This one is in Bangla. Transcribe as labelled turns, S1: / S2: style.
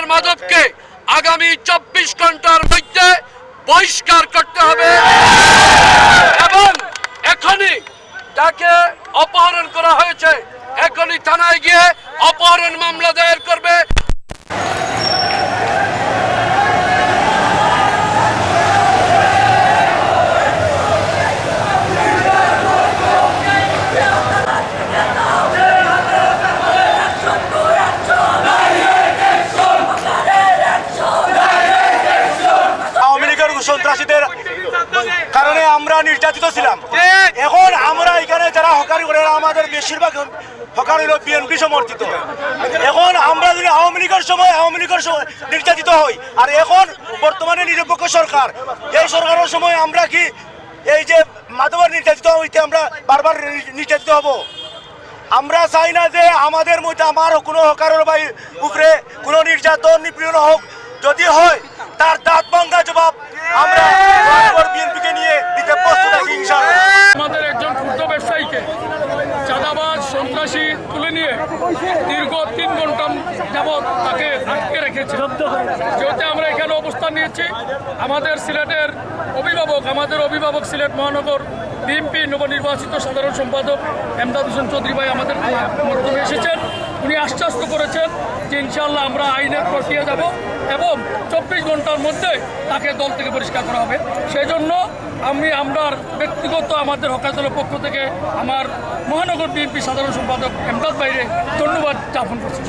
S1: মিস্টার মাধবকে আগামী চব্বিশ ঘণ্টার মধ্যে বহিষ্কার করতে হবে। এবং এখনই তাকে অপহরণ করা হয়েছে। এখনই থানায় গিয়ে অপহরণ মামলা দায়ের করবে।
S2: আমরা নির্যাতিত ছিলাম। এখন আমরা এখানে যারা হকারি করে আমাদের বেশিরভাগ হকার হইল বিএনপি সমর্থিত। এখন আমরা যদি আওয়ামী লীগের সময় আওয়ামী লীগের সময় নির্যাতিত হই আর এখন বর্তমানে নিরপেক্ষ সরকার এই সরকারের সময় আমরা কি এই যে মাধবের নির্যাতিত হইতে আমরা বারবার নির্যাতিত হব? আমরা চাই না যে আমাদের মধ্যে আমার কোনো হকারের ভাই উপরে কোনো নির্যাতন নিপীড়ন হোক। যদি হয় তার দাঁত ভাঙ্গা জবাব
S3: তুলে নিয়ে দীর্ঘ তিন ঘণ্টা যাবৎ তাকে আটকে রেখেছে। যেহেতু আমরা এখানে অবস্থান নিয়েছি, আমাদের সিলেটের অভিভাবক, আমাদের অভিভাবক সিলেট মহানগর বিএনপি নবনির্বাচিত সাধারণ সম্পাদক এমদাদ হোসেন চৌধুরী ভাই আমাদের মাধ্যমে এসেছেন। উনি আশ্বস্ত করেছেন যে ইনশাল্লাহ আমরা আইনের প্রক্রিয়া যাব এবং চব্বিশ ঘণ্টার মধ্যে তাকে দল থেকে পরিষ্কার করা হবে। সেই জন্য আমি আমার ব্যক্তিগত, আমাদের হকাতলের পক্ষ থেকে আমার মহানগর বিএনপি সাধারণ সম্পাদক এমদাদ বাইরে ধন্যবাদ জ্ঞাপন করছি।